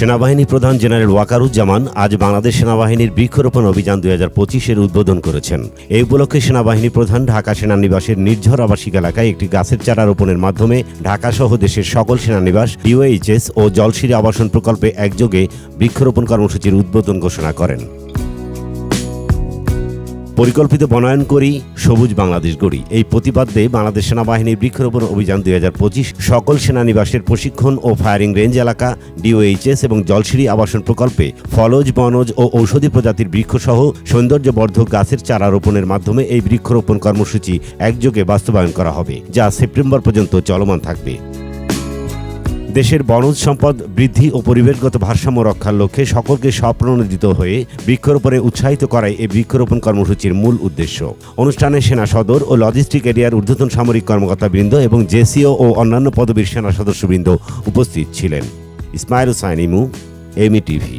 সেনাবাহিনী প্রধান জেনারেল ওয়াকারুজ্জামান আজ বাংলাদেশ সেনাবাহিনীর বৃক্ষরোপণ অভিযান দুই হাজার পঁচিশের উদ্বোধন করেছেন। এই উপলক্ষে সেনাবাহিনী প্রধান ঢাকা সেনানিবাসের নির্ঝর আবাসিক এলাকায় একটি গাছের চারা রোপণের মাধ্যমে ঢাকাসহ দেশের সকল সেনানিবাস, ডিওএইচএস ও জলশিরি আবাসন প্রকল্পে একযোগে বৃক্ষরোপণ কর্মসূচির উদ্বোধন ঘোষণা করেন। পরিকল্পিত বনায়ন করি, সবুজ বাংলাদেশ গড়ি। এই প্রতিপাদ্যে বাংলাদেশ সেনাবাহিনীর বৃক্ষরোপণ অভিযান দুই হাজার পঁচিশ সকল সেনানিবাসের প্রশিক্ষণ ও ফায়ারিং রেঞ্জ এলাকা ডিওএইচএস এবং জলসিঁড়ি আবাসন প্রকল্পে ফলজ, বনজ ও ঔষধি প্রজাতির বৃক্ষসহ সৌন্দর্যবর্ধক গাছের চারা রোপণের মাধ্যমে এই বৃক্ষরোপণ কর্মসূচি একযোগে বাস্তবায়ন করা হবে, যা সেপ্টেম্বর পর্যন্ত চলমান থাকবে। দেশের বনজ সম্পদ বৃদ্ধি ও পরিবেশগত ভারসাম্য রক্ষার লক্ষ্যে সকলকে স্বপ্রণোদিত হয়ে বৃক্ষরোপণে উৎসাহিত করাই এই বৃক্ষরোপণ কর্মসূচির মূল উদ্দেশ্য। অনুষ্ঠানে সেনা সদর ও লজিস্টিক এরিয়ার ঊর্ধ্বতন সামরিক কর্মকর্তাবৃন্দ এবং জেসিও ও অন্যান্য পদবীর সেনা সদস্যবৃন্দ উপস্থিত ছিলেন। ইসমাইল হুসাইন ইমু এমি টিভি